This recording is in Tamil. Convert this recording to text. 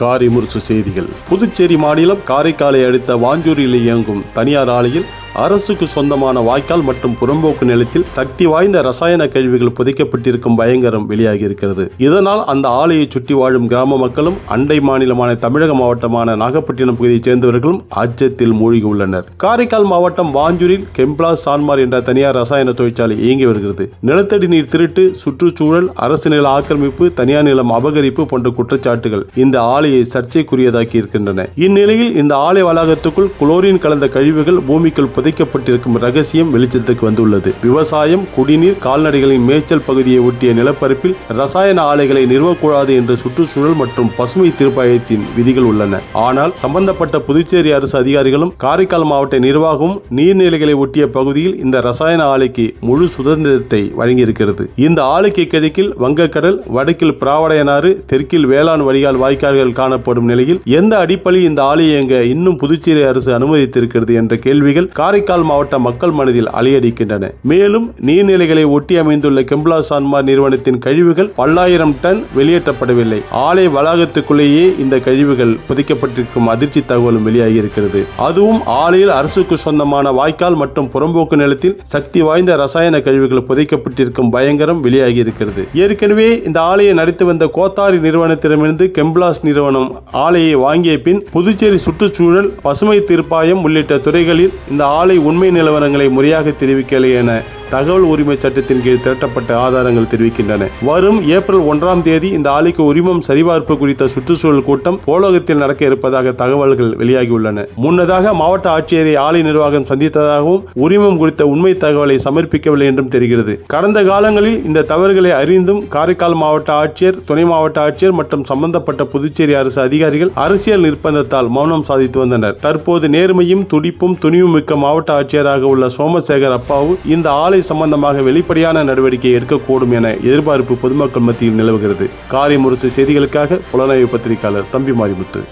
காரிமுரசு செய்திகள். புதுச்சேரி மாநிலம் காரைக்காலை அடுத்த வாஞ்சூரில் இயங்கும் தனியார் ஆலையில் அரசுக்கு சொந்தமான வாய்க்கால் மற்றும் புறம்போக்கு நிலத்தில் சக்தி வாய்ந்த ரசாயன கழிவுகள் புதைக்கப்பட்டிருக்கும் பயங்கரம் வெளியாகி இருக்கிறது இதனால் அந்த ஆலையை சுற்றி வாழும் கிராம மக்களும் அண்டை மாநிலமான தமிழக மாவட்டமான நாகப்பட்டினம் பகுதியைச் சேர்ந்தவர்களும் அச்சத்தில் மூழ்கி உள்ளனர் காரைக்கால் மாவட்டம் வாஞ்சூரில் கெம்ப்ளா சான்மார் என்ற தனியார் ரசாயன தொழிற்சாலை இயங்கி வருகிறது. நிலத்தடி நீர் திருட்டு சுற்றுச்சூழல் அரசு நில ஆக்கிரமிப்பு தனியார் நிலம் அபகரிப்பு போன்ற குற்றச்சாட்டுகள் இந்த ஆலையை சர்ச்சைக்குரியதாக்கி இருக்கின்றன இந்நிலையில் இந்த ஆலை வளாகத்துக்குள் குளோரின் கலந்த கழிவுகள் பூமிக்குள் புதைக்கப்பட்டிருக்கும் ரகசியம் வெளிச்சத்துக்கு வந்துள்ளது. விவசாயம் குடிநீர் கால்நடைகளின் மேய்ச்சல் பகுதியை ஒட்டிய நிலப்பரப்பில் ரசாயன ஆலைகளை நிறுவக்கூடாது என்று சுற்றுச்சூழல் மற்றும் பசுமை தீர்ப்பாயத்தின் விதிகள் உள்ளன. ஆனால் சம்பந்தப்பட்ட புதுச்சேரி அரசு அதிகாரிகளும் காரைக்கால் மாவட்ட நிர்வாகமும் நீர்நிலைகளை ஒட்டிய பகுதியில் இந்த ரசாயன ஆலைக்கு முழு சுதந்திரத்தை வழங்கியிருக்கிறது. இந்த ஆலைக்கு கிழக்கில் வங்கக்கடல் வடக்கில் பிராவடையனாறு தெற்கில் வேளாண் வடிகால் வாய்க்கால்கள் காணப்படும் நிலையில் எந்த அடிப்படையில் இந்த ஆலை இயங்க இன்னும் புதுச்சேரி அரசு அனுமதித்திருக்கிறது என்ற கேள்விகள் காரைக்கால் மாவட்ட மக்கள் மனதில் அலையடிக்கின்றன. மேலும் நீர்நிலைகளை ஒட்டி அமைந்துள்ள கெம்ப்ளா சான்மார் நிறுவனத்தின் கழிவுகள் பல்லாயிரம் டன் வெளியேற்றப்படவில்லை. ஆலை வளாகத்துக்குள்ளேயே இந்த கழிவுகள் புதைக்கப்பட்டிருக்கும் அதிர்ச்சி தகவலும் வெளியாகி இருக்கிறது அதுவும் ஆலையில் அரசுக்கு சொந்தமான வாய்க்கால் மற்றும் புறம்போக்கு நிலத்தில் சக்தி வாய்ந்த ரசாயன கழிவுகள் புதைக்கப்பட்டிருக்கும் பயங்கரம் வெளியாகி இருக்கிறது ஏற்கனவே இந்த ஆலையை நடத்தி வந்த கோத்தாரி நிறுவனத்திடமிருந்து கெம்ப்ளாஸ் நிறுவனம் ஆலையை வாங்கிய பின் புதுச்சேரி சுற்றுச்சூழல் பசுமை தீர்ப்பாயம் உள்ளிட்ட துறைகளில் இந்த ஆலை உண்மை நிலவரங்களை முறையாக தெரிவிக்கலை என தகவல் உரிமை சட்டத்தின் கீழ் திரட்டப்பட்ட ஆதாரங்கள் தெரிவிக்கின்றன. வரும் ஏப்ரல் ஒன்றாம் தேதி இந்த ஆலைக்கு உரிமம் சரிபார்ப்பு குறித்த சுற்றுச்சூழல் கூட்டம் போலோகத்தில் நடக்க இருப்பதாக தகவல்கள் வெளியாகியுள்ளன. முன்னதாக மாவட்ட ஆட்சியரை ஆலை நிர்வாகம் சந்தித்ததாகவும் உரிமம் குறித்த உண்மை தகவலை சமர்ப்பிக்கவில்லை என்றும் தெரிகிறது. கடந்த காலங்களில் இந்த தவறுகளை அறிந்தும் காரைக்கால் மாவட்ட ஆட்சியர் துணை மாவட்ட ஆட்சியர் மற்றும் சம்பந்தப்பட்ட புதுச்சேரி அரசு அதிகாரிகள் அரசியல் நிர்பந்தத்தால் மௌனம் சாதித்து வந்தனர். தற்போது நேர்மையும் துடிப்பும் துணிவும் மிக்க மாவட்ட ஆட்சியராக உள்ள சோமசேகர் அப்பாவு இந்த ஆலை சம்பந்தமாக வெளிப்படையான நடவடிக்கை எடுக்கக்கூடும் என எதிர்பார்ப்பு பொதுமக்கள் மத்தியில் நிலவுகிறது. காரை செய்திகளுக்காக புலனாய்வு பத்திரிகையாளர் தம்பி மாரிமுத்து